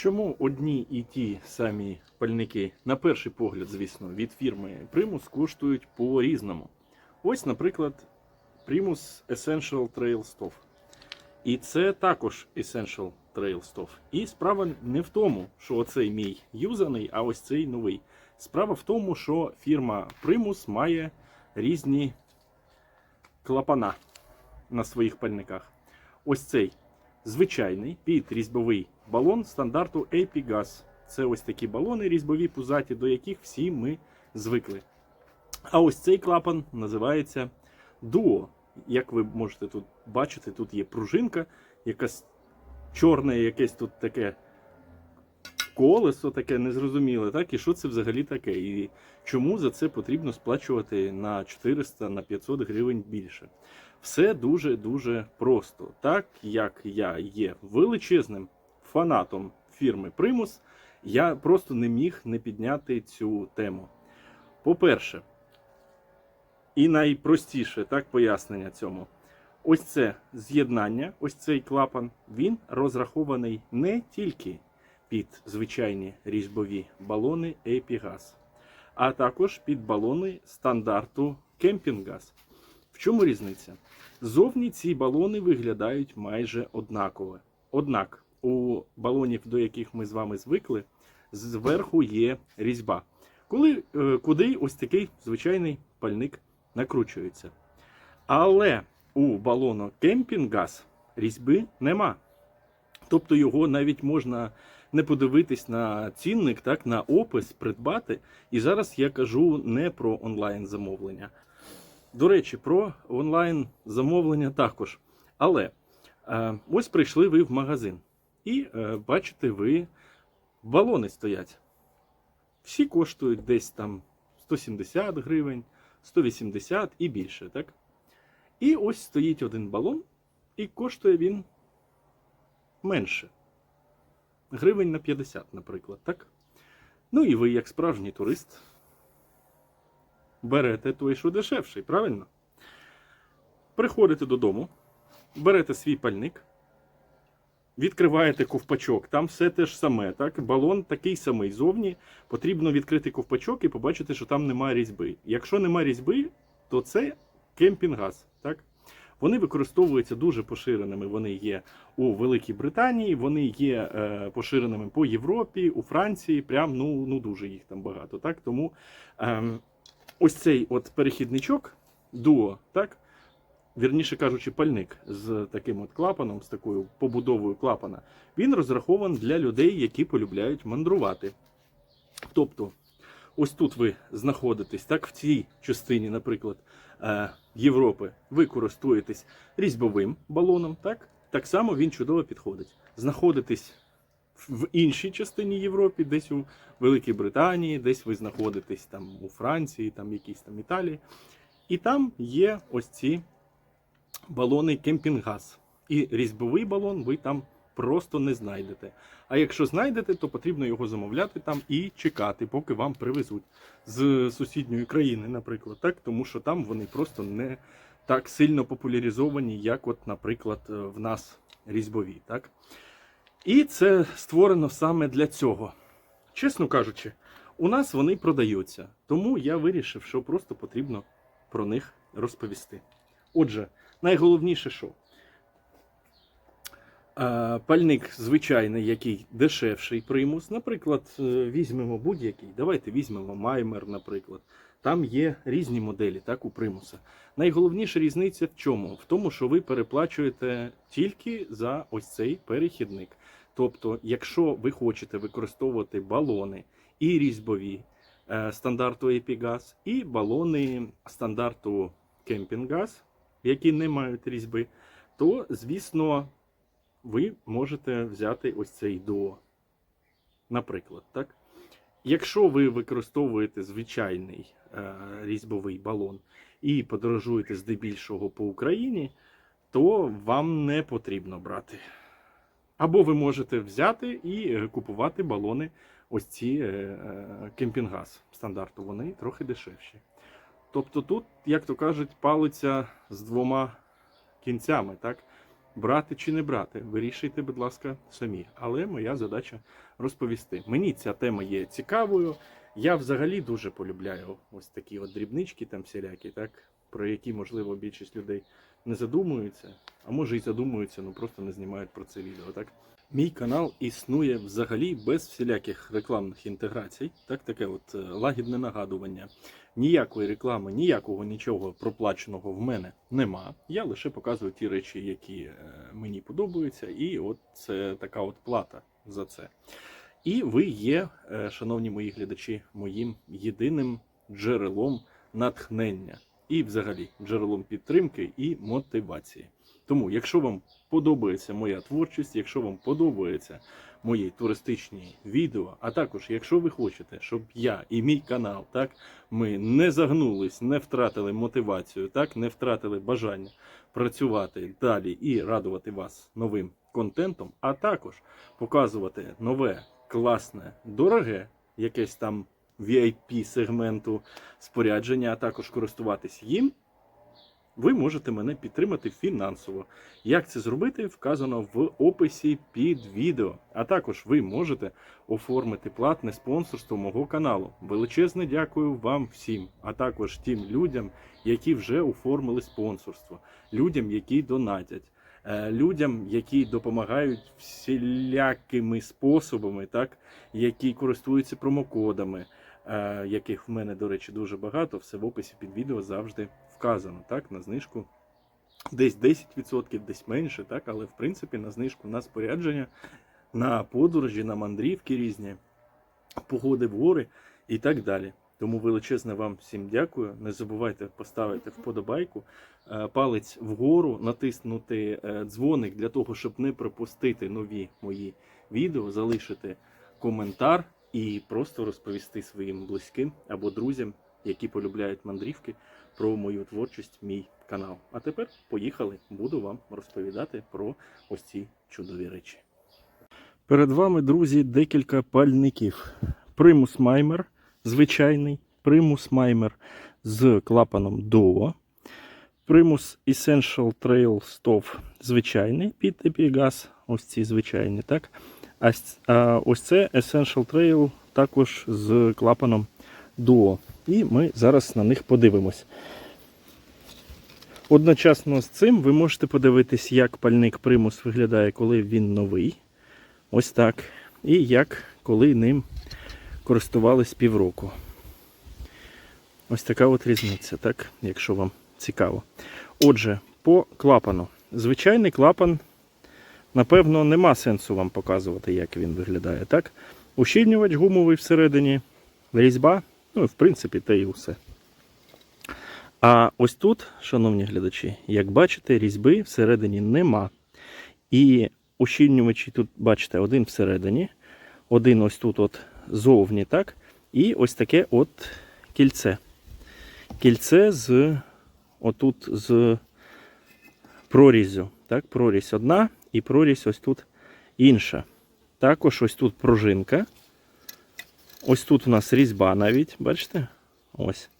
Чому одні і ті самі пальники, на перший погляд, звісно, від фірми Primus коштують по-різному? Ось, наприклад, Primus Essential Trail Stuff. І це також Essential Trail Stuff. І справа не в тому, що оцей мій юзаний, а ось цей новий. Справа в тому, що фірма Primus має різні клапана на своїх пальниках. Ось цей звичайний під різьбовий балон стандарту Epigas. Це ось такі балони різьбові пузаті, до яких всі ми звикли. А ось цей клапан називається Duo. Як ви можете тут бачити, тут є пружинка, якась чорне, якесь тут таке колесо, таке незрозуміле. Так? І що це взагалі таке? І чому за це потрібно сплачувати на 400 на 500 гривень більше? Все дуже-дуже просто. Так як я є величезним фанатом фірми Primus, я просто не міг не підняти цю тему. По-перше, і найпростіше так пояснення цьому. Ось це з'єднання, ось цей клапан, він розрахований не тільки під звичайні різьбові балони Epigas, а також під балони стандарту Campinggas. В чому різниця? Зовні ці балони виглядають майже однаково. Однак у балонів, до яких ми з вами звикли, зверху є різьба. Коли, е, куди ось такий звичайний пальник накручується. Але у балону кемпінгаз різьби нема. Тобто його навіть можна не подивитись на цінник, так, на опис, придбати. І зараз я кажу не про онлайн замовлення. До речі, про онлайн замовлення також. Але е, ось прийшли ви в магазин. І е, бачите, ви балони стоять. Всі коштують десь там 170 гривень, 180 і більше. так? І ось стоїть один балон, і коштує він менше. Гривень на 50, наприклад, так? Ну і ви, як справжній турист, берете той, що дешевший, правильно? Приходите додому, берете свій пальник, відкриваєте ковпачок, там все те ж саме, так? Балон такий самий зовні. Потрібно відкрити ковпачок і побачити, що там немає різьби. Якщо немає різьби, то це кемпінгаз. Так? Вони використовуються дуже поширеними. Вони є у Великій Британії, вони є е, поширеними по Європі, у Франції. Прям ну, ну дуже їх там багато. Так? Тому е, ось цей от перехідничок, дуо, так? Вірніше кажучи, пальник з таким от клапаном, з такою побудовою клапана, він розрахований для людей, які полюбляють мандрувати. Тобто, ось тут ви знаходитесь, так, в цій частині, наприклад, е, Європи, ви користуєтесь різьбовим балоном, так? Так само він чудово підходить. Знаходитесь в іншій частині Європи, десь у Великій Британії, десь ви знаходитесь там у Франції, там якійсь там Італії. І там є ось ці балони кемпінгаз. І різьбовий балон ви там просто не знайдете. А якщо знайдете, то потрібно його замовляти там і чекати, поки вам привезуть з сусідньої країни, наприклад, так, тому що там вони просто не так сильно популяризовані, як, от, наприклад, е, в нас різьбові. Так? І це створено саме для цього. Чесно кажучи, у нас вони продаються, тому я вирішив, що просто потрібно про них розповісти. Отже, найголовніше, що Е, Пальник звичайний, який дешевший примус. Наприклад, е, візьмемо будь-який. Давайте візьмемо Маймер, наприклад. Там є різні моделі, так, у примуса. Найголовніша різниця в чому? В тому, що ви переплачуєте тільки за ось цей перехідник. Тобто, якщо ви хочете використовувати балони і різьбові е, стандарту Epigas, і балони стандарту Campingaz, які не мають різьби, то, звісно, ви можете взяти ось цей до. Наприклад, так? Якщо ви використовуєте звичайний е, різьбовий балон і подорожуєте здебільшого по Україні, то вам не потрібно брати. Або ви можете взяти і купувати балони ось ці е, е, кемпінгаз стандарту, вони трохи дешевші. Тобто тут, як то кажуть, палиця з двома кінцями. так? брати чи не брати, вирішуйте, будь ласка, самі. Але моя задача розповісти. Мені ця тема є цікавою. Я взагалі дуже полюбляю ось такі от дрібнички там всілякі, так, про які, можливо, більшість людей не задумуються, а може і задумуються, ну просто не знімають про це відео. Так? Мій канал існує взагалі без всіляких рекламних інтеграцій, так, таке от е, лагідне нагадування. Ніякої реклами, ніякого нічого проплаченого в мене нема. Я лише показую ті речі, які е, мені подобаються, і от це така от плата за це. І ви є, е, шановні мої глядачі, моїм єдиним джерелом натхнення і, взагалі, джерелом підтримки і мотивації. Тому, якщо вам подобається моя творчість, якщо вам подобаються мої туристичні відео, а також якщо ви хочете, щоб я і мій канал, так ми не загнулись, не втратили мотивацію, так не втратили бажання працювати далі і радувати вас новим контентом, а також показувати нове, класне, дороге, якесь там VIP сегменту спорядження, а також користуватись їм. Ви можете мене підтримати фінансово. Як це зробити, вказано в описі під відео. А також ви можете оформити платне спонсорство мого каналу. Величезне дякую вам всім, а також тим людям, які вже оформили спонсорство, людям, які донатять, е, людям, які допомагають всілякими способами, так, які користуються промокодами, е, яких в мене, до речі, дуже багато. Все в описі під відео завжди вказано, так, на знижку. Десь 10%, десь менше, так, але в принципі на знижку на спорядження, на подорожі, на мандрівки різні, погоди в гори і так далі. Тому величезне вам всім дякую. Не забувайте поставити вподобайку, е, палець вгору, натиснути е, дзвоник для того, щоб не пропустити нові мої відео, залишити коментар і просто розповісти своїм близьким або друзям, які полюбляють мандрівки, про мою творчість, мій канал. А тепер поїхали, буду вам розповідати про ось ці чудові речі. Перед вами, друзі, декілька пальників. Примус Маймер звичайний, примус Маймер з клапаном Duo. Примус Essential Trail Stove звичайний під епігаз. Ось ці звичайні, так? А ось це Essential Trail також з клапаном Duo. І ми зараз на них подивимось. Одночасно з цим ви можете подивитись, як пальник примус виглядає, коли він новий. Ось так. І як коли ним користувались півроку. Ось така от різниця, так, якщо вам цікаво. Отже, по клапану. Звичайний клапан, напевно, нема сенсу вам показувати, як він виглядає. так? Ущільнювач гумовий всередині, різьба, ну і в принципі те і усе. А ось тут, шановні глядачі, як бачите, різьби всередині нема. І ущільнювачі тут, бачите, один всередині, один ось тут от зовні, так? І ось таке от кільце. Кільце з отут з прорізю. Так, прорізь одна і прорізь ось тут інша. Також ось тут пружинка. Ось тут у нас різьба навіть, бачите? Ось.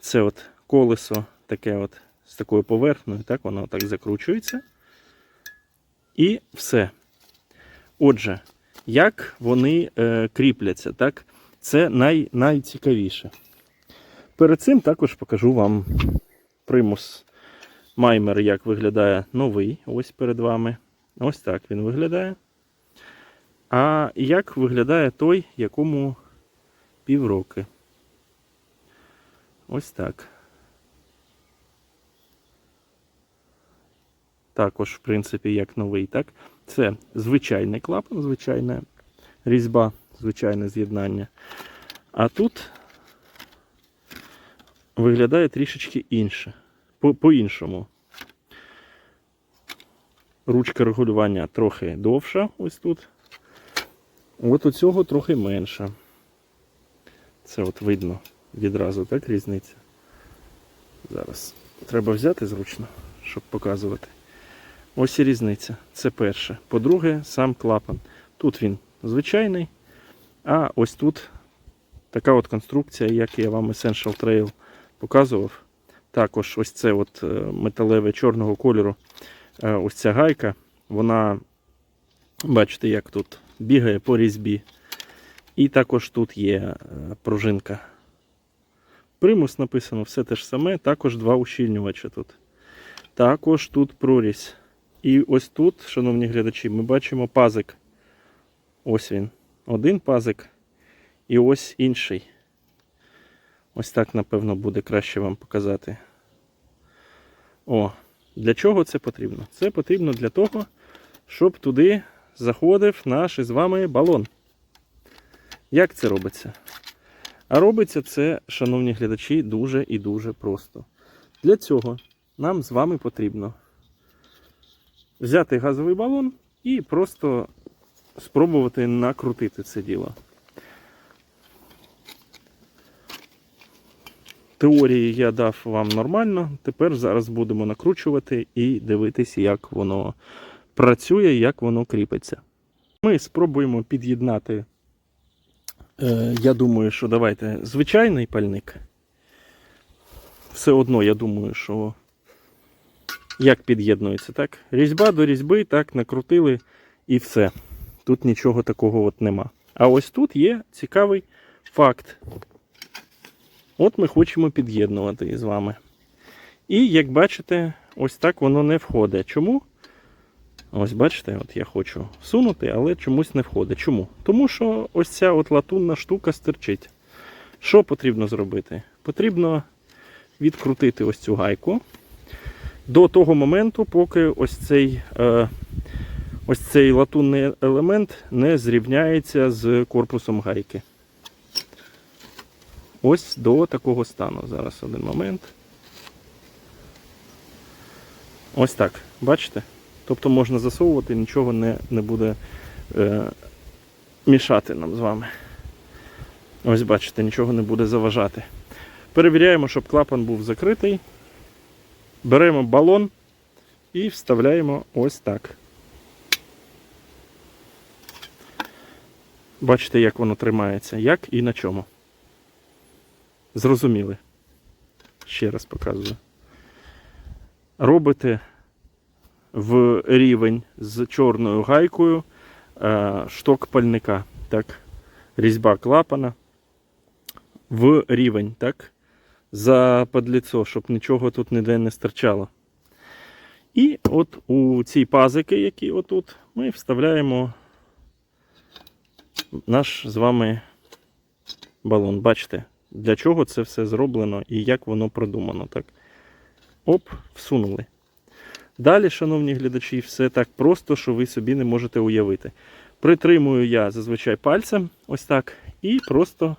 Це от колесо таке от з такою поверхнею, так, воно так закручується. І все. Отже, як вони е, кріпляться, так? Це най, найцікавіше. Перед цим також покажу вам примус Маймер, як виглядає новий. Ось перед вами. Ось так він виглядає. А як виглядає той, якому півроки. Ось так. Також, в принципі, як новий, так? Це звичайний клапан, звичайна різьба, звичайне з'єднання. А тут виглядає трішечки інше. По- По-іншому. Ручка регулювання трохи довша, ось тут. От у цього трохи менша. Це от видно відразу, так, різниця. Зараз треба взяти зручно, щоб показувати. Ось і різниця. Це перше. По-друге, сам клапан. Тут він звичайний, а ось тут така от конструкція, як я вам Essential Trail показував. Також ось це от е, металеве чорного кольору е, ось ця гайка, вона, бачите, як тут бігає по різьбі. І також тут є е, пружинка. Примус написано все те ж саме, також два ущільнювача тут. Також тут прорізь. І ось тут, шановні глядачі, ми бачимо пазик. Ось він. Один пазик. І ось інший. Ось так, напевно, буде краще вам показати. О, для чого це потрібно? Це потрібно для того, щоб туди заходив наш із вами балон. Як це робиться? А робиться це, шановні глядачі, дуже і дуже просто. Для цього нам з вами потрібно взяти газовий балон і просто спробувати накрутити це діло. Теорії я дав вам нормально. Тепер зараз будемо накручувати і дивитися, як воно працює, як воно кріпиться. Ми спробуємо під'єднати. Е, я думаю, що давайте звичайний пальник. Все одно, я думаю, що як під'єднується, так? Різьба до різьби, так, накрутили і все. Тут нічого такого от нема. А ось тут є цікавий факт. От ми хочемо під'єднувати з вами. І як бачите, ось так воно не входить. Чому? Ось бачите, от я хочу всунути, але чомусь не входить. Чому? Тому що ось ця от латунна штука стирчить. Що потрібно зробити? Потрібно відкрутити ось цю гайку до того моменту, поки ось цей, е, ось цей латунний елемент не зрівняється з корпусом гайки. Ось до такого стану. Зараз один момент. Ось так. Бачите? Тобто можна засовувати, нічого не, не буде е, мішати нам з вами. Ось бачите, нічого не буде заважати. Перевіряємо, щоб клапан був закритий. Беремо балон і вставляємо ось так. Бачите, як воно тримається, як і на чому. Зрозуміли. Ще раз показую. Робите в рівень з чорною гайкою е, шток пальника. Так, різьба клапана в рівень, так, за подліцо, щоб нічого тут ніде не стирчало. І от у ці пазики, які отут, ми вставляємо наш з вами балон. Бачите, для чого це все зроблено і як воно продумано. Так? Оп, всунули. Далі, шановні глядачі, все так просто, що ви собі не можете уявити. Притримую я зазвичай пальцем, ось так, і просто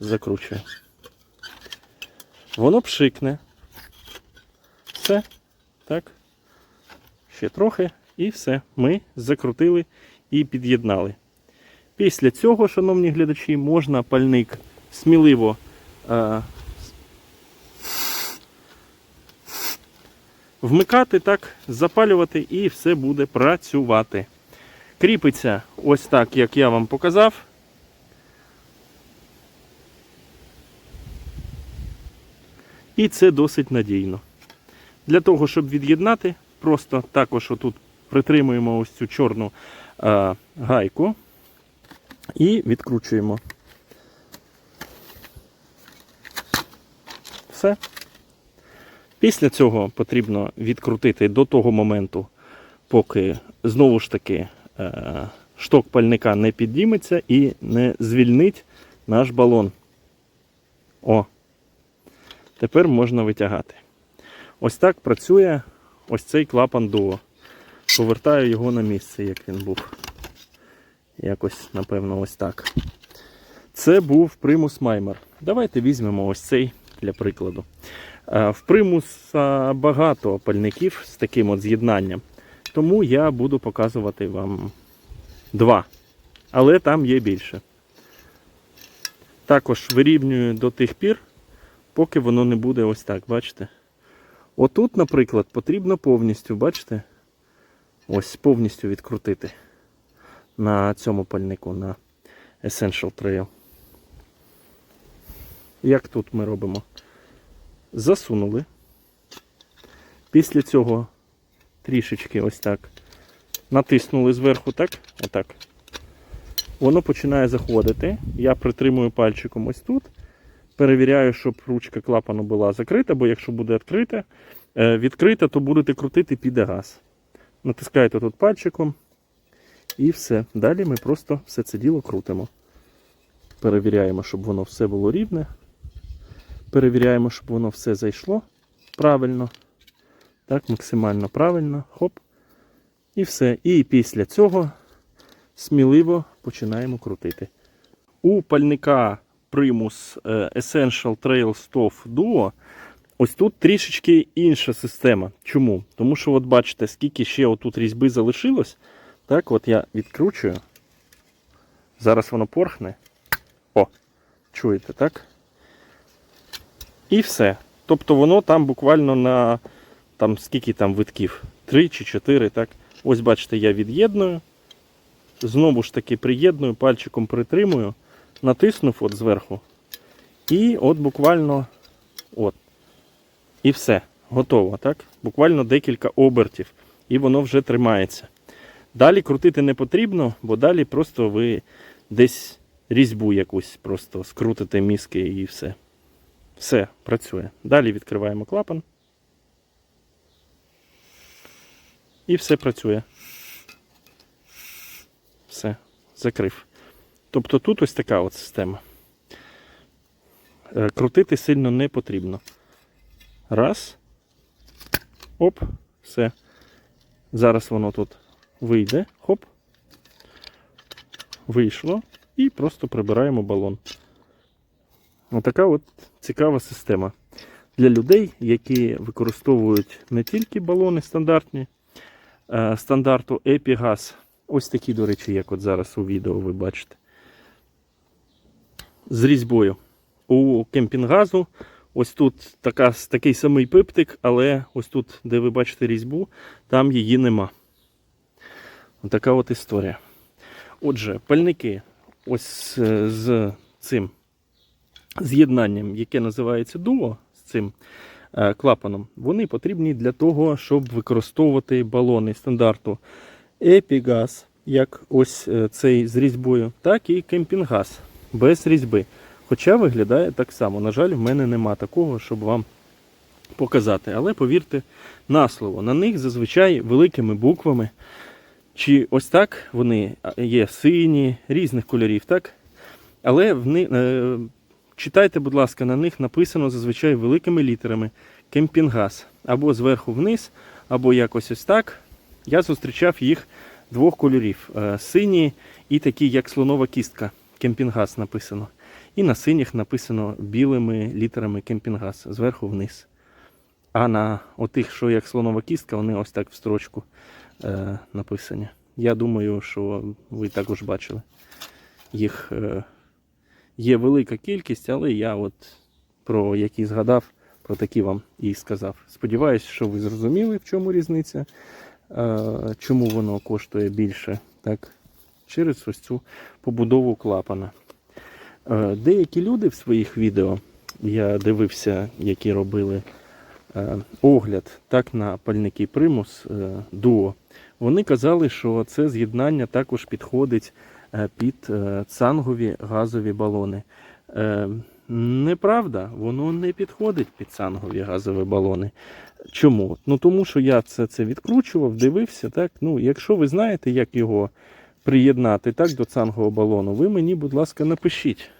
закручую. Воно пшикне. Все. Так. Ще трохи. І все. Ми закрутили і під'єднали. Після цього, шановні глядачі, можна пальник сміливо е, вмикати, так, запалювати і все буде працювати. Кріпиться ось так, як я вам показав. І це досить надійно. Для того, щоб від'єднати, просто також отут притримуємо ось цю чорну е, гайку і відкручуємо. Все. Після цього потрібно відкрутити до того моменту, поки знову ж таки е, шток пальника не підніметься і не звільнить наш балон. О, тепер можна витягати. Ось так працює ось цей клапан дуо. Повертаю його на місце, як він був. Якось, напевно, ось так. Це був примус Маймер. Давайте візьмемо ось цей для прикладу. Е, В примуса багато пальників з таким от з'єднанням. Тому я буду показувати вам два. Але там є більше. Також вирівнюю до тих пір, поки воно не буде ось так, бачите? Отут, наприклад, потрібно повністю, бачите? Ось повністю відкрутити на цьому пальнику, на Essential Trail. Як тут ми робимо? Засунули. Після цього трішечки ось так. Натиснули зверху, так? Отак. Воно починає заходити. Я притримую пальчиком ось тут. Перевіряю, щоб ручка клапану була закрита, бо якщо буде відкрита, е, відкрита, то будете крутити піде газ. Натискаєте тут пальчиком і все. Далі ми просто все це діло крутимо. Перевіряємо, щоб воно все було рівне. Перевіряємо, щоб воно все зайшло правильно. Так, максимально правильно. Хоп. І все. І після цього сміливо починаємо крутити. У пальника Primus е, Essential Trail Stove Duo ось тут трішечки інша система. Чому? Тому що, от бачите, скільки ще отут різьби залишилось. Так, от я відкручую. Зараз воно порхне. О, чуєте, так? І все. Тобто воно там буквально на там скільки там витків? Три чи чотири, так? Ось бачите, я від'єдную. Знову ж таки приєдную, пальчиком притримую, натиснув от зверху. І от буквально от. І все, готово, так? Буквально декілька обертів, і воно вже тримається. Далі крутити не потрібно, бо далі просто ви десь різьбу якусь просто скрутите мізки і все. Все, працює. Далі відкриваємо клапан. І все працює. Все, закрив. Тобто тут ось така от система. Е, Крутити сильно не потрібно. Раз. Оп, все. Зараз воно тут вийде. Хоп. Вийшло. І просто прибираємо балон. Отака от цікава система. Для людей, які використовують не тільки балони стандартні, е, стандарту Epigaz. Ось такі, до речі, як от зараз у відео ви бачите. З різьбою. У кемпінгазу ось тут така, такий самий пиптик, але ось тут, де ви бачите різьбу, там її нема. Отака от історія. Отже, пальники ось е, з цим з'єднанням, яке називається дуо, з цим е, клапаном, вони потрібні для того, щоб використовувати балони стандарту Епігаз, як ось е, цей з різьбою, так і кемпінгаз без різьби. Хоча виглядає так само. На жаль, в мене нема такого, щоб вам показати. Але повірте на слово, на них зазвичай великими буквами. Чи ось так вони є сині, різних кольорів, так? Але вони, е, читайте, будь ласка, на них написано зазвичай великими літерами кемпінгаз. Або зверху вниз, або якось ось так. Я зустрічав їх двох кольорів: е, сині і такі, як слонова кістка. Кемпінгаз написано. І на синіх написано білими літерами кемпінгаз зверху вниз. А на отих, що як слонова кістка, вони ось так в строчку е, написані. Я думаю, що ви також бачили. Їх е, є велика кількість, але я от про які згадав, про такі вам і сказав. Сподіваюсь, що ви зрозуміли, в чому різниця, е, чому воно коштує більше. Так? Через ось цю побудову клапана. Е, Деякі люди в своїх відео, я дивився, які робили е, огляд так на пальники е, Duo, вони казали, що це з'єднання також підходить під е, цангові газові балони. Е, Неправда, воно не підходить під цангові газові балони. Чому? Ну тому що я це, це відкручував, дивився. Так? Ну, Якщо ви знаєте, як його приєднати так, до цангового балону, ви мені, будь ласка, напишіть.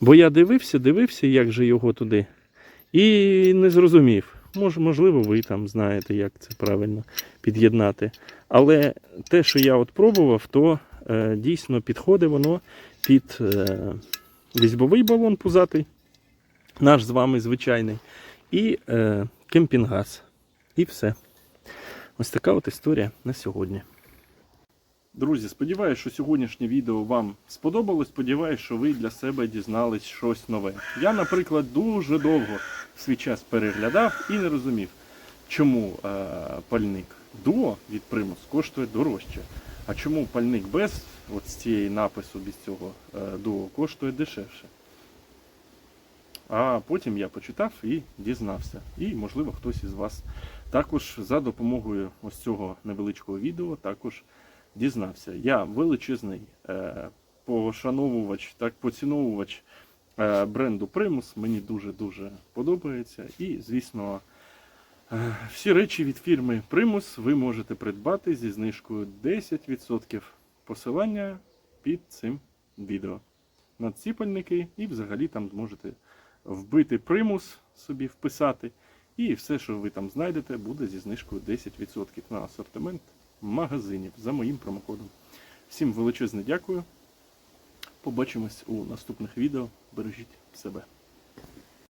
Бо я дивився, дивився, як же його туди, і не зрозумів. Мож, можливо, ви там знаєте, як це правильно під'єднати. Але те, що я от пробував, то е, дійсно підходить воно під е, різьбовий балон пузатий, наш з вами звичайний, і е, кемпінгаз. І все. Ось така от історія на сьогодні. Друзі, сподіваюся, що сьогоднішнє відео вам сподобалось. Сподіваюся, що ви для себе дізнались щось нове. Я, наприклад, дуже довго свій час переглядав і не розумів, чому е, пальник Duo від Primus коштує дорожче. А чому пальник без от з цієї напису, без цього е, Duo коштує дешевше. А потім я почитав і дізнався. І, можливо, хтось із вас також за допомогою ось цього невеличкого відео також дізнався. Я величезний е, пошановувач, так поціновувач е, бренду Primus. Мені дуже-дуже подобається. І, звісно, всі речі від фірми Primus ви можете придбати зі знижкою 10%. Посилання під цим відео на ці пальники, і взагалі там зможете вбити примус собі вписати. І все, що ви там знайдете, буде зі знижкою 10% на асортимент магазинів за моїм промокодом. Всім величезне дякую. Побачимось у наступних відео. Бережіть себе.